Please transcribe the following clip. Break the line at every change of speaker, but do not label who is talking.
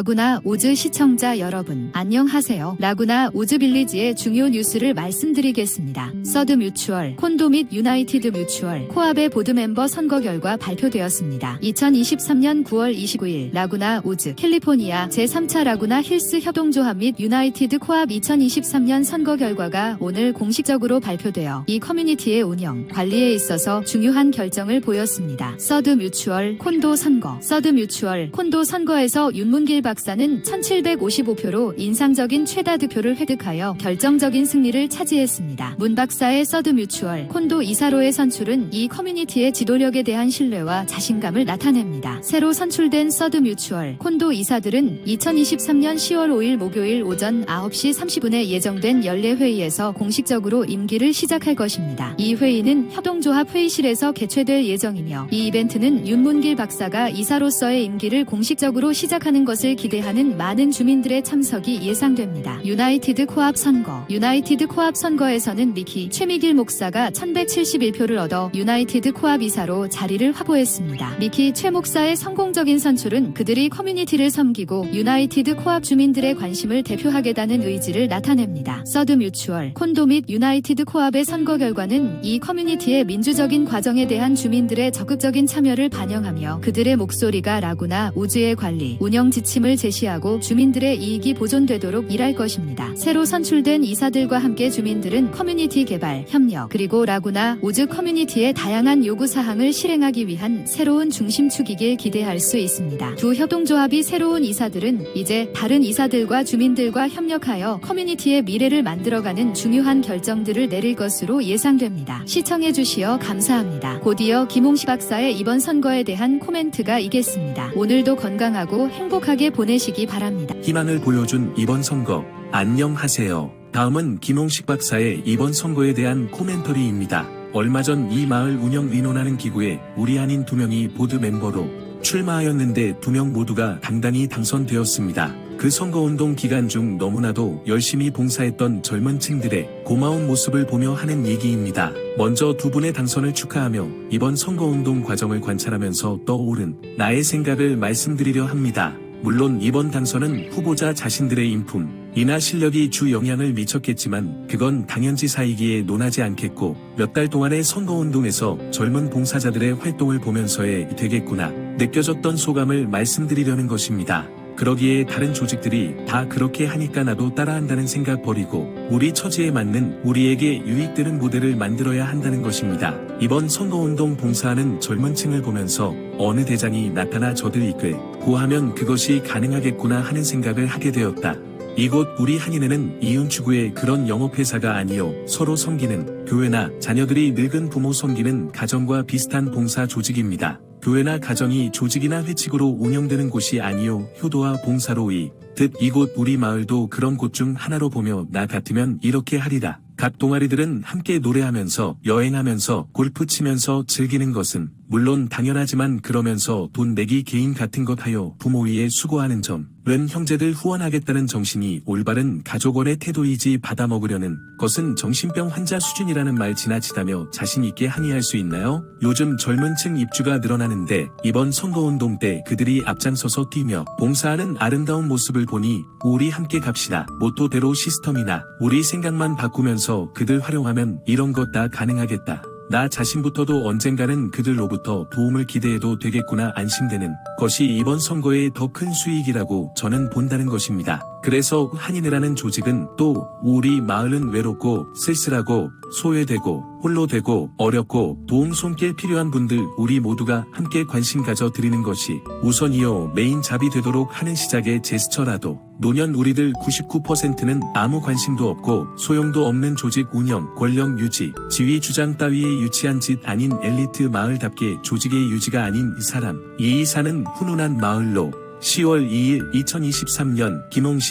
라구나 오즈 시청자 여러분, 안녕하세요. 라구나 오즈 빌리지의 중요 뉴스를 말씀드리겠습니다. 서드 뮤추얼, 콘도 및 유나이티드 뮤추얼, 코압의 보드 멤버 선거 결과 발표되었습니다. 2023년 9월 29일, 라구나 오즈, 캘리포니아 제3차 라구나 힐스 협동조합 및 유나이티드 코압 2023년 선거 결과가 오늘 공식적으로 발표되어 이 커뮤니티의 운영, 관리에 있어서 중요한 결정을 보였습니다. 서드 뮤추얼, 콘도 선거, 서드 뮤추얼, 콘도 선거에서 윤문길 박사는 1755표로 인상적인 최다 득표를 획득하여 결정적인 승리를 차지했습니다. 문 박사의 서드 뮤추얼, 콘도 이사로의 선출은 이 커뮤니티의 지도력에 대한 신뢰와 자신감을 나타냅니다. 새로 선출된 서드 뮤추얼, 콘도 이사들은 2023년 10월 5일 목요일 오전 9시 30분에 예정된 연례 회의에서 공식적으로 임기를 시작할 것입니다. 이 회의는 협동조합 회의실에서 개최될 예정이며 이 이벤트는 윤문길 박사가 이사로서의 임기를 공식적으로 시작하는 것을 기대하는 많은 주민들의 참석이 예상됩니다. 유나이티드 코압 선거 유나이티드 코압 선거에서는 미키 최미길 목사가 1171표를 얻어 유나이티드 코압 이사로 자리를 확보했습니다. 미키 최 목사의 성공적인 선출은 그들이 커뮤니티를 섬기고 유나이티드 코압 주민들의 관심을 대표하겠다는 의지를 나타냅니다. 서드 뮤추얼, 콘도 및 유나이티드 코압의 선거 결과는 이 커뮤니티의 민주적인 과정에 대한 주민들의 적극적인 참여를 반영하며 그들의 목소리가 라구나 우주의 관리, 운영 지침 을 제시하고 주민들의 이익이 보존되도록 일할 것입니다. 새로 선출된 이사들과 함께 주민들은 커뮤니티 개발, 협력, 그리고 라구나 우즈 커뮤니티의 다양한 요구 사항을 실행하기 위한 새로운 중심축이길 기대할 수 있습니다. 두 협동조합이 새로운 이사들은 이제 다른 이사들과 주민들과 협력하여 커뮤니티의 미래를 만들어가는 중요한 결정들을 내릴 것으로 예상됩니다. 시청해 주시어 감사합니다. 곧이어 김홍식 박사의 이번 선거에 대한 코멘트가 이겠습니다. 오늘도 건강하고 행복하게 보내시기 바랍니다.
희망을 보여준 이번 선거 안녕하세요. 다음은 김홍식 박사의 이번 선거에 대한 코멘터리입니다. 얼마 전 이 마을 운영 의논하는 기구에 우리 아닌 두 명이 보드 멤버로 출마하였는데 두 명 모두가 당당히 당선되었습니다. 그 선거운동 기간 중 너무나도 열심히 봉사했던 젊은 층들의 고마운 모습을 보며 하는 얘기입니다. 먼저 두 분의 당선을 축하하며 이번 선거운동 과정을 관찰하면서 떠오른 나의 생각을 말씀드리려 합니다. 물론 이번 당선은 후보자 자신들의 인품, 이나 실력이 주 영향을 미쳤겠지만 그건 당연지사이기에 논하지 않겠고 몇 달 동안의 선거운동에서 젊은 봉사자들의 활동을 보면서에 되겠구나 느껴졌던 소감을 말씀드리려는 것입니다. 그러기에 다른 조직들이 다 그렇게 하니까 나도 따라한다는 생각 버리고 우리 처지에 맞는 우리에게 유익되는 모델을 만들어야 한다는 것입니다. 이번 선거운동 봉사하는 젊은 층을 보면서 어느 대장이 나타나 저들 이끌 고하면 그것이 가능하겠구나 하는 생각을 하게 되었다. 이곳 우리 한인회는 이윤추구의 그런 영업회사가 아니요 서로 섬기는 교회나 자녀들이 늙은 부모 섬기는 가정과 비슷한 봉사 조직입니다. 교회나 가정이 조직이나 회칙으로 운영되는 곳이 아니요 효도와 봉사로 이, 듯 이곳 우리 마을도 그런 곳 중 하나로 보며 나 같으면 이렇게 하리라. 각 동아리들은 함께 노래하면서 여행하면서 골프 치면서 즐기는 것은 물론 당연하지만 그러면서 돈 내기 개인 같은 것 하여 부모 위에 수고하는 점, 른 형제들 후원하겠다는 정신이 올바른 가족원의 태도이지 받아먹으려는 것은 정신병 환자 수준이라는 말 지나치다며 자신있게 항의할 수 있나요? 요즘 젊은 층 입주가 늘어나는데 이번 선거운동 때 그들이 앞장서서 뛰며 봉사하는 아름다운 모습을 보니 우리 함께 갑시다. 모토대로 시스템이나 우리 생각만 바꾸면서 그들 활용하면 이런 것 다 가능하겠다. 나 자신부터도 언젠가는 그들로부터 도움을 기대해도 되겠구나 안심되는 것이 이번 선거의 더 큰 수익이라고 저는 본다는 것입니다. 그래서 한인회라는 조직은 또 우리 마을은 외롭고 쓸쓸하고 소외되고 홀로 되고 어렵고 도움 손길 필요한 분들 우리 모두가 함께 관심 가져 드리는 것이 우선이요 메인 잡이 되도록 하는 시작의 제스처라도 노년 우리들 99%는 아무 관심도 없고 소용도 없는 조직 운영, 권력 유지, 지위 주장 따위에 유치한 짓 아닌 엘리트 마을답게 조직의 유지가 아닌 이 사람, 이 이사는 훈훈한 마을로 10월 2일 2023년 김홍식